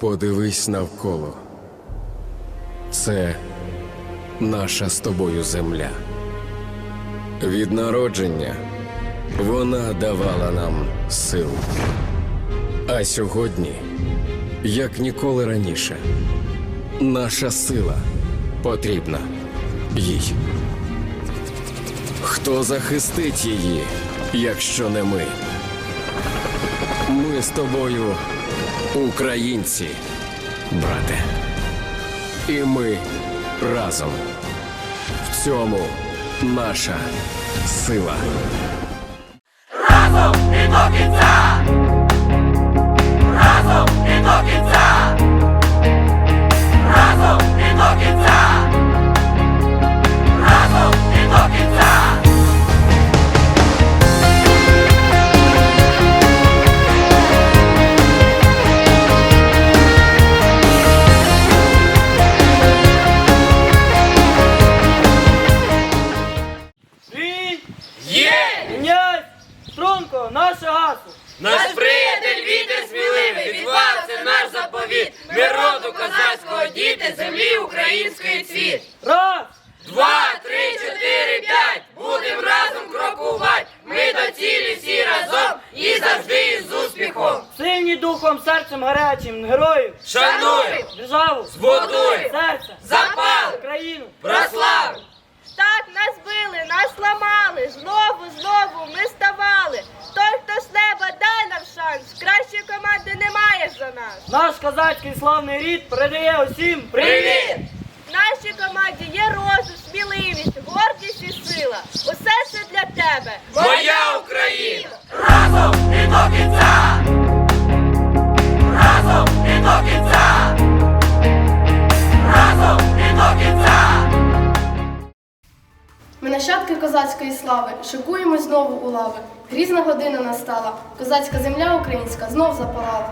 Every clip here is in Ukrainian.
Подивись навколо. Це наша з тобою земля. Від народження вона давала нам силу. А сьогодні, як ніколи раніше, наша сила потрібна їй. Хто захистить її, якщо не ми? Ми з тобою українці, брате. І ми разом. В цьому наша сила. Разом і до кінця! Гасло! Наш приятель вітер сміливий, відвал це наш заповіт. Ми роду козацького діти, землі української цвіт. Раз! Два, три, чотири, п'ять. Будем разом крокувати. Ми до цілі всі разом і завжди із успіхом. Сильні духом, серцем гарячим, героїв! Шануй, Державу! Збудуй! Серце! Запал! Україну! прослав! Так нас били, нас ламали, знову, знову ми ставали. Той, хто з неба дай нам шанс, кращої команди немає за нас. Наш козацький славний рід передає усім Привіт! В нашій команді є розум, сміливість, гордість і сила. Усе це для тебе. Моя Україна! Разом і до кінця! Разом і до кінця! Разом і до кінця! Ми нащадки козацької слави, шикуємо знову у лави. Грізна година настала, козацька земля українська знов запалала.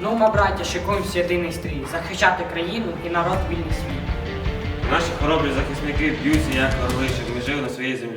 Ну, ма, браття, шикуємося єдиний стрій, захищати країну і народ вільний світ. Наші хоробрі захисники б'ються як орли, щоб ми жили на своїй землі.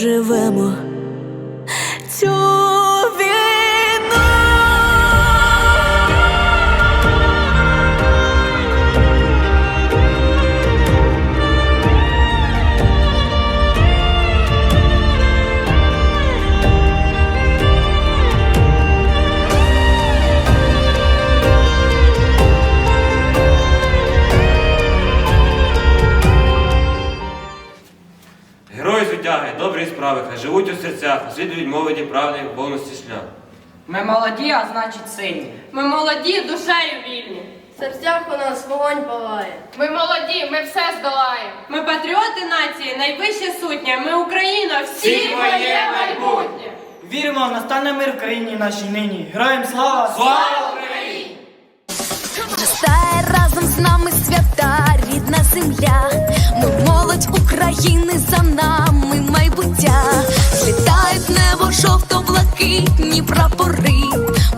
переживемо цю Герої звитяги, добрі справи, хай живуть у серцях, наслідують молоді правди в повності шлях. Ми молоді, а значить сильні. Ми молоді, душею вільні. В серцях у нас вогонь палає. Ми молоді, ми все здолаємо. Ми патріоти нації, найвища сутня. Ми Україна, всі Всі моє майбутнє. Віримо в настане мир в країні нашій нині. Героям слава! Слава земля. Ми молодь України за нами майбуття. Злітають в небо жовто-блакитні прапори.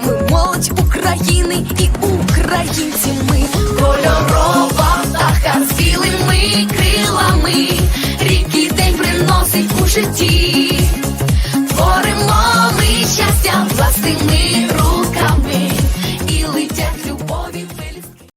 Ми молодь України і українці. Ми кольорова птаха з білими крилами. Рік і день приносить у житті